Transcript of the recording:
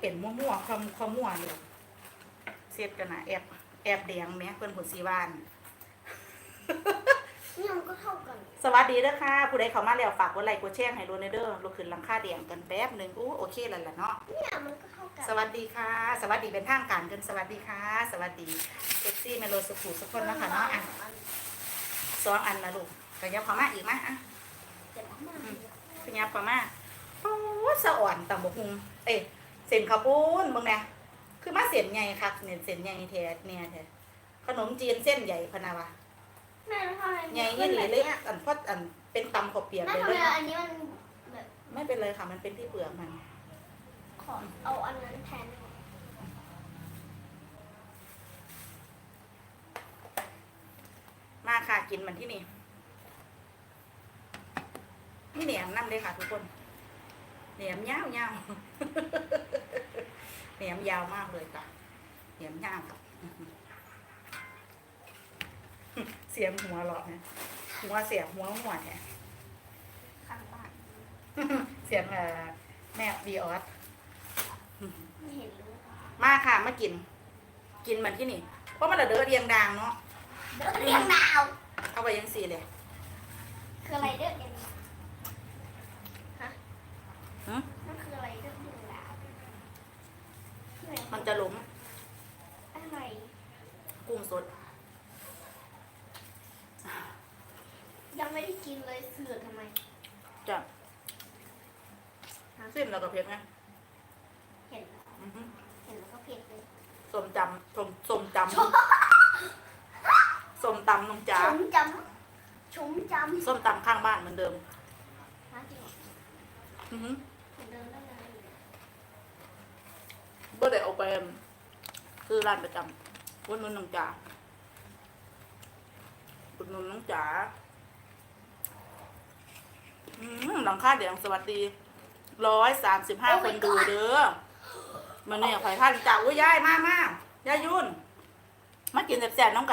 เป็นมั่วๆความความมั่วเลยเสียดกันนะแอบแอบแดงแม้เพิ่นผลสีวาน นี่มันก็เท่ากัน สวัสดีเด้อค่ะ ผู้ใดเข้ามาแล้วฝากกดไลค์กดแชร์ให้รู้ในเด้อลูกขึ้นหลังค่าแดงกันแป๊บหนึงอู้โอเคแล้วล่ะเนาะ เนี่ยมันก็เท่ากันสวัสดีค่ะ สวัสดีเป็นทางการกันสวัสดีค่ะ สวัสดีเซ็กซี่เมโลสุขุสุกคนนะคะเนาะอะสองอันนะลูกขยับเข้ามาอีกมั้ยอะ เจ็บมากเลยขยับเข้ามาโอ้สะอ่อนต่ำบกฮุงเอ้ย เส้นข้าวปุ้นมึงเนี่ยคือมาเส้นใหญ่คักเนี่ยเส้นใหญ่แท้เนี่ยแท้ขนมจีนเส้นใหญ่พะนาวะแม่แล้วทำไมใหญ่ขึ้ยี่นหลีแบบเล็กเนี้ยอันพอดอันเป็นตำข้าวเปียกแม่เลยทำเลไมยอันนี้มันแบบไม่เป็นไรค่ะมันเป็นที่เปลือกมัน ขอเอาอันนั้นแทนได้ไหมมาค่ะกินมันที่นี่นี่เหนียมน้ำเลยค่ะทุกคนเหนียมยาวยาวเหนียมยาวมากเลยค่ะเหนียมยาวค่ะเสียงหัวเราะนะหัวเสียงหัวหัวแท้ข้างบ้านเสียงเอ่อแม่บีออสไม่เห็นเลยมาค่ะมากิน กินมันที่นี่เพราะมันระเด้อเรียงดางเนาะเด้อเรียงดาวเอาไปยังสี่เลยคืออะไรเด้อเรียงดาวฮะ หืมมันคืออะไรเด้อเรียงดาวคืออะไรมันจะล้มอะไรกุ้งสด ยังไม่ได้กินเลยเสือกทำไมจะเส้นแล้วก็เผ็ดไงเห็นแล้วอือฮึเห็นแล้วก็เผ็ดเลยส้มจำส้มส้มจำส้มตำน้องจ๋าชมจำชมจำส้มตำข้างบ้านเหมือนเดิม ฮะจริงเหรอ อือฮึ ผมเดินได้เลยบ่ได้เอาไปคือร้านประจำอุดหนุนน้องจ๋าอุดหนุนน้องจ๋าอืมหลังค่าเดี๋ยวสวัสดีร้อยสามสิบห้าคนดูเด้อมันเนี่ยข่อยท่านจ๋าอุ้ยยายมามายายยุ่นมากินแซ่บๆน้อง